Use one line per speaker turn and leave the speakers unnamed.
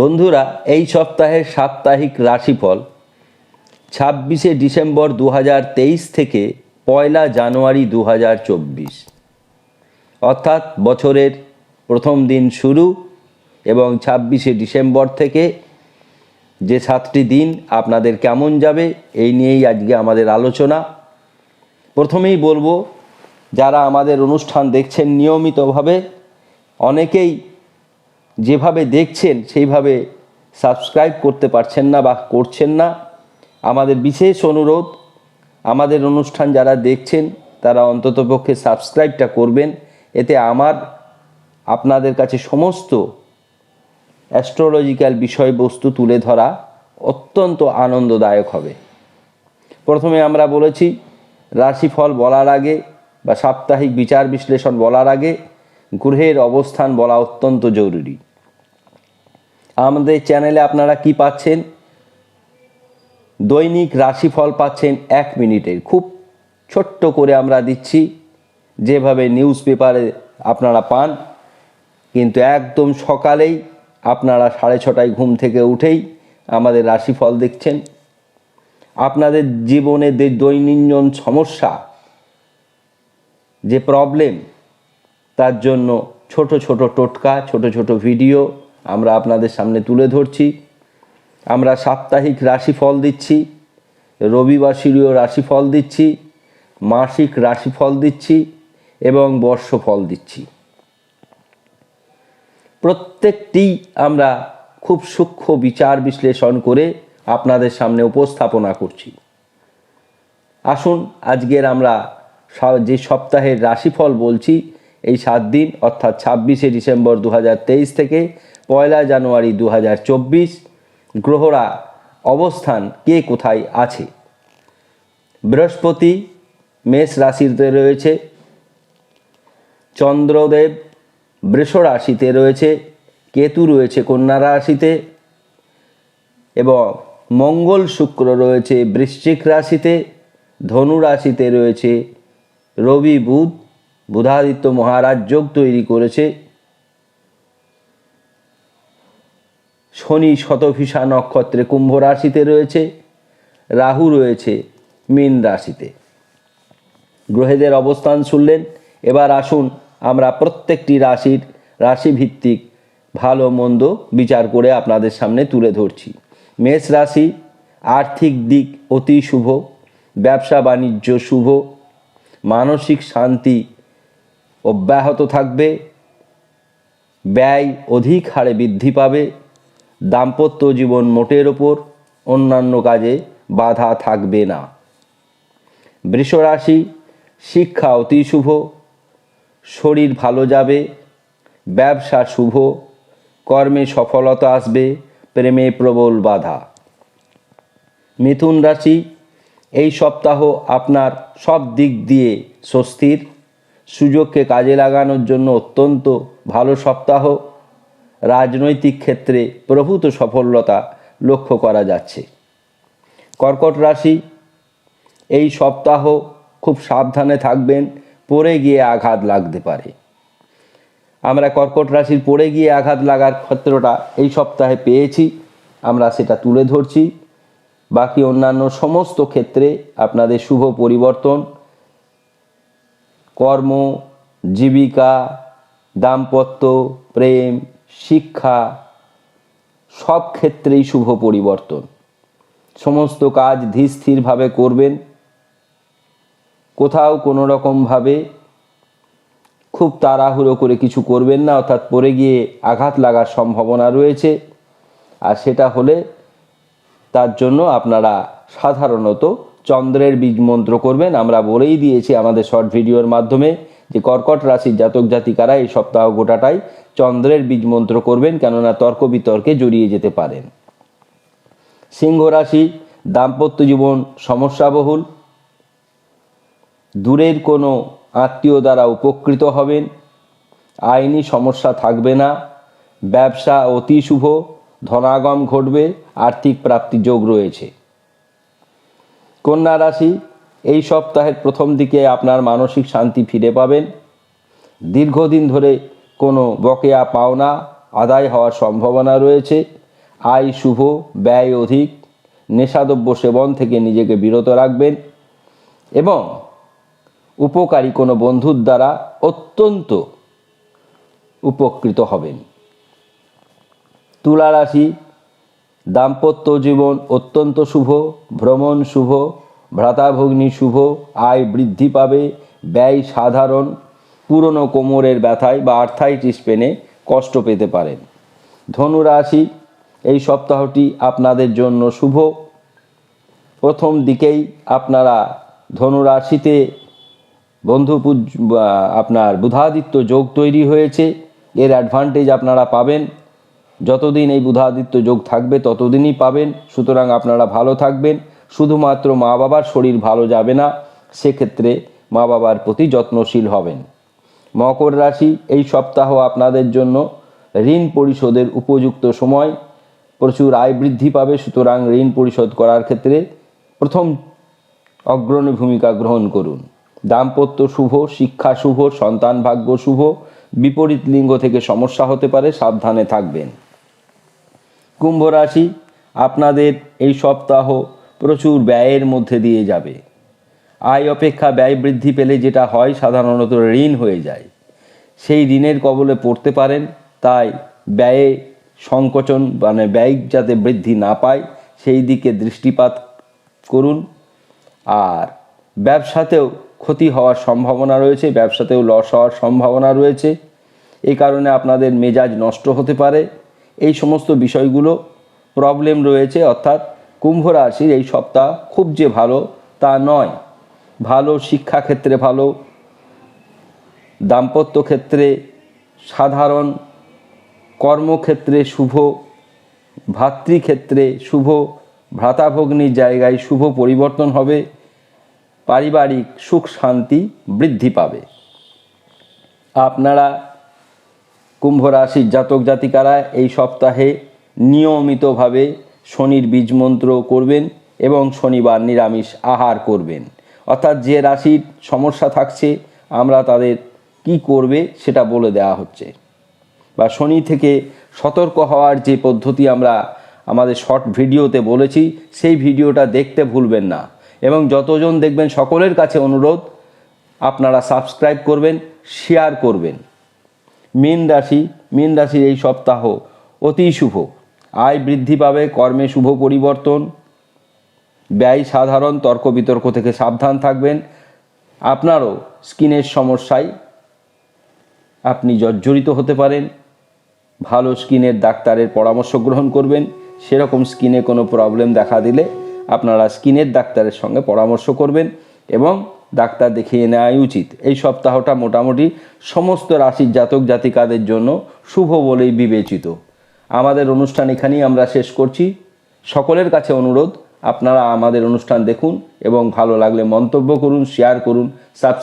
বন্ধুরা, এই সপ্তাহের সাপ্তাহিক রাশিফল ছাব্বিশে ডিসেম্বর দু হাজার তেইশ থেকে পয়লা জানুয়ারি দু হাজার চব্বিশ। অর্থাৎ বছরের প্রথম দিন শুরু এবং ছাব্বিশে ডিসেম্বর থেকে যে সাতটি দিন আপনাদের কেমন যাবে, এই নিয়েই আজকে আমাদের আলোচনা। প্রথমেই বলব, যারা আমাদের অনুষ্ঠান দেখছেন নিয়মিতভাবে, অনেকেই যেভাবে দেখছেন, সেইভাবে সাবস্ক্রাইব করতে পারছেন না বা করছেন না। আমাদের বিশেষ অনুরোধ, আমাদের অনুষ্ঠান যারা দেখছেন, তারা অন্ততপক্ষে সাবস্ক্রাইবটা করবেন। এতে আমার, আপনাদের কাছে সমস্ত অ্যাস্ট্রোলজিক্যাল বিষয়বস্তু তুলে ধরা অত্যন্ত আনন্দদায়ক হবে। প্রথমে আমরা বলেছি, রাশিফল বলার আগে বা সাপ্তাহিক বিচার বিশ্লেষণ বলার আগে গ্রহের অবস্থান বলা অত্যন্ত জরুরি। আমাদের চ্যানেলে আপনারা কি পাচ্ছেন? দৈনিক রাশিফল পাচ্ছেন এক মিনিটের। খুব ছোট্ট করে আমরা দিচ্ছি। যেভাবে নিউজ পেপারে আপনারা পান। কিন্তু একদম সকালেই আপনারা সাড়ে ছটায় ঘুম থেকে উঠেই আমাদের রাশিফল দেখছেন। আপনাদের জীবনে দৈনন্দিন সমস্যা, যে প্রবলেম তার জন্য ছোট ছোট টোটকা, ছোট ছোট ভিডিও আমরা আপনাদের সামনে তুলে ধরছি। আমরা সাপ্তাহিক রাশিফল দিচ্ছি রবিবাসীয় রাশিফল দিচ্ছি, মাসিক রাশিফল দিচ্ছি এবং বর্ষফল দিচ্ছি। প্রত্যেকটি আমরা খুব সূক্ষ্ম বিচার বিশ্লেষণ করে আপনাদের সামনে উপস্থাপনা করছি। আসুন, আজকের আমরা যে সপ্তাহের রাশিফল বলছি এই সাত দিন, অর্থাৎ ছাব্বিশে ডিসেম্বর দু হাজার তেইশ থেকে পয়লা জানুয়ারি দু হাজার চব্বিশ, গ্রহরা অবস্থান কে কোথায় আছে? বৃহস্পতি, মেষ রাশিতে রয়েছে, চন্দ্রদেব, বৃষ রাশিতে রয়েছে, কেতু রয়েছে কন্যা রাশিতে এবং মঙ্গল শুক্র রয়েছে বৃশ্চিক রাশিতে, ধনু রাশিতে রয়েছে, রবি বুধ বুধাদিত্য মহারাজ যোগ তৈরি করেছে। শনি শতভিষা নক্ষত্রে কুম্ভ রাশিতে রয়েছে, রাহু রয়েছে মীন রাশিতে। গ্রহেদের অবস্থান শুনলেন, এবার আসুন আমরা প্রত্যেকটি রাশির রাশিভিত্তিক ভালো মন্দ বিচার করে আপনাদের সামনে তুলে ধরছি। মেষ রাশি আর্থিক দিক অতি শুভ, ব্যবসা বাণিজ্য শুভ, মানসিক শান্তি অব্যাহত থাকবে। ব্যয় অধিক হারে বৃদ্ধি পাবে। দাম্পত্য জীবন মোটের ওপর অন্যান্য কাজে বাধা থাকবে না। বৃষরাশি, শিক্ষা অতি শুভ। শরীর ভালো যাবে। ব্যবসা শুভ। কর্মে সফলতা আসবে। প্রেমে প্রবল বাধা। মিথুন রাশি, এই সপ্তাহ আপনার সব দিক দিয়ে স্বস্তির। সুযোগকে কাজে লাগানোর জন্য অত্যন্ত ভালো সপ্তাহ। রাজনৈতিক ক্ষেত্রে প্রভূত সফলতা লক্ষ্য করা যাচ্ছে। কর্কট রাশি, এই সপ্তাহ খুব সাবধানে থাকবেন, পড়ে গিয়ে আঘাত লাগতে পারে। আমরা কর্কট রাশির পড়ে গিয়ে আঘাত লাগার ক্ষেত্রটা এই সপ্তাহে পেয়েছি, আমরা সেটা তুলে ধরছি। বাকি অন্যান্য সমস্ত ক্ষেত্রে আপনাদের শুভ পরিবর্তন কর্ম, জীবিকা, দাম্পত্য, প্রেম, শিক্ষা, সব ক্ষেত্রেই শুভ পরিবর্তন। সমস্ত কাজ ধীর স্থিরভাবে করবেন। কোথাও কোনো রকমভাবে খুব তাড়াহুড়ো করে কিছু করবেন না, অর্থাৎ পড়ে গিয়ে আঘাত লাগার সম্ভাবনা রয়েছে। আর সেটা হলে তার জন্য আপনারা সাধারণত চন্দ্রের বীজ মন্ত্র করবেন। আমরা বলেই দিয়েছি আমাদের শর্ট ভিডিওর মাধ্যমে যে কর্কট রাশির জাতক জাতিকারা এই সপ্তাহ গোটাটাই চন্দ্রের বীজ মন্ত্র করবেন, কেননা তর্ক বিতর্কে জড়িয়ে যেতে পারেন। সিংহ রাশি, দাম্পত্য জীবন সমস্যাবহুল। দূরের কোনো আত্মীয় দ্বারা উপকৃত হবেন। আইনি সমস্যা থাকবে না। ব্যবসা অতি শুভ, ধনাগম ঘটবে, আর্থিক প্রাপ্তি যোগ রয়েছে। কন্যা রাশি, এই সপ্তাহের প্রথম দিকে আপনার মানসিক শান্তি ফিরে পাবেন। দীর্ঘদিন ধরে কোনো বকেয়া পাওনা আদায় হওয়ার সম্ভাবনা রয়েছে। আয় শুভ, ব্যয় অধিক, নেশাদ্রব্য সেবন থেকে নিজেকে বিরত রাখবেন এবং উপকারী কোনো বন্ধুর দ্বারা অত্যন্ত উপকৃত হবেন। তুলা রাশি দাম্পত্য জীবন অত্যন্ত শুভ, ভ্রমণ শুভ, ভ্রাতাভগ্নি শুভ, আয় বৃদ্ধি পাবে, ব্যয় সাধারণ, পুরনো কোমরের ব্যথায় বা আর্থাইটিস পেনে কষ্ট পেতে পারেন। ধনুরাশি, এই সপ্তাহটি আপনাদের জন্য শুভ। প্রথম দিকেই আপনারা ধনুরাশিতে বন্ধু আপনার বুধাদিত্য যোগ তৈরি হয়েছে। এর অ্যাডভান্টেজ আপনারা পাবেন। যতদিন এই বুধাদিত্য যোগ থাকবে, ততদিনই পাবেন। সুতরাং আপনারা ভালো থাকবেন। শুধুমাত্র মা বাবার শরীর ভালো যাবে না, সেক্ষেত্রে মা বাবার প্রতি যত্নশীল হবেন। মকর রাশি, এই সপ্তাহ আপনাদের জন্য ঋণ পরিশোধের উপযুক্ত সময়। প্রচুর আয় বৃদ্ধি পাবে, সুতরাং ঋণ পরিশোধ করার ক্ষেত্রে প্রথম অগ্রণী ভূমিকা গ্রহণ করুন। দাম্পত্য শুভ, শিক্ষা শুভ, সন্তান ভাগ্য শুভ। বিপরীত লিঙ্গ থেকে সমস্যা হতে পারে, সাবধানে থাকবেন। কুম্ভ রাশি আপনাদের এই সপ্তাহ প্রচুর ব্যয়ের মধ্যে দিয়ে যাবে। আয় অপেক্ষা ব্যয় বৃদ্ধি পেলে যেটা হয় সাধারণত ঋণ হয়ে যায়। সেই ঋণের কবলে পড়তে পারেন, তাই ব্যয়ে সংকোচন মানে ব্যয় যাতে বৃদ্ধি না পায়, সেই দিকে দৃষ্টিপাত করুন। আর ব্যবসাতেও ক্ষতি হওয়ার সম্ভাবনা রয়েছে, ব্যবসাতেও লস হওয়ার সম্ভাবনা রয়েছে। এই কারণে আপনাদের মেজাজ নষ্ট হতে পারে। এই সমস্ত বিষয়গুলো প্রবলেম রয়েছে, অর্থাৎ কুম্ভ রাশির এই সপ্তাহ খুব যে ভালো তা নয়। ভালো শিক্ষাক্ষেত্রে ভালো, দাম্পত্য ক্ষেত্রে সাধারণ, কর্মক্ষেত্রে শুভ, ভাতৃক্ষেত্রে শুভ, ভ্রাতাভগ্নির জায়গায় শুভ পরিবর্তন হবে, পারিবারিক সুখ শান্তি বৃদ্ধি পাবে। আপনারা কুম্ভ রাশির জাতক জাতিকারা এই সপ্তাহে নিয়মিতভাবে শনির বীজ মন্ত্র করবেন এবং শনিবার নিরামিষ আহার করবেন। অর্থাৎ যে রাশির সমস্যা থাকছে, আমরা তাদের কি করবে সেটা বলে দেওয়া হচ্ছে। বা শনি থেকে সতর্ক হওয়ার যে পদ্ধতি আমরা আমাদের শর্ট ভিডিওতে বলেছি, সেই ভিডিওটা দেখতে ভুলবেন না। এবং যতজন দেখবেন সকলের কাছে অনুরোধ, আপনারা সাবস্ক্রাইব করবেন, শেয়ার করবেন। মীন রাশি, মীন রাশির এই সপ্তাহ অতি শুভ। আয় বৃদ্ধি পাবে, কর্মে শুভ পরিবর্তন। ব্যয় সাধারণ, তর্ক বিতর্ক থেকে সাবধান থাকবেন। আপনারও স্কিনের সমস্যায় আপনি জর্জরিত হতে পারেন। ভালো স্কিনের ডাক্তারের পরামর্শ গ্রহণ করবেন। সেরকম স্কিনে কোনো প্রবলেম দেখা দিলে আপনারা স্কিনের ডাক্তারের সঙ্গে পরামর্শ করবেন এবং ডাক্তার দেখিয়ে নেওয়াই উচিত। এই সপ্তাহটা মোটামুটি সমস্ত রাশির জাতক জাতিকাদের জন্য শুভ বলেই বিবেচিত। আমাদের অনুষ্ঠান এখানেই আমরা শেষ করছি। সকলের কাছে অনুরোধ, আপনারা আমাদের অনুষ্ঠান দেখুন এবং ভালো লাগলে মন্তব্য করুন শেয়ার করুন সাবস্ক্রাইব